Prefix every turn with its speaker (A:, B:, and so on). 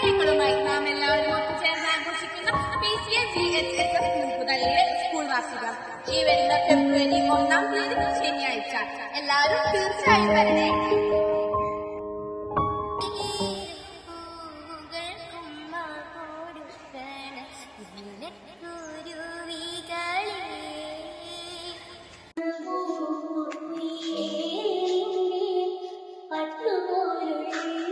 A: പ്രവർത്തനങ്ങളുമായി നാം എല്ലാവരും ഒത്തുചേർന്ന് ആഘോഷിക്കുന്ന P C N G H S F മുപ്പതല്ലേ school വാർഷികം ഈ വരുന്ന ഫെബ്രുവരി ഒന്നാം തീയതി ശനിയാഴ്ച എല്ലാവരും തീർച്ചയായും വരണേ Thank you.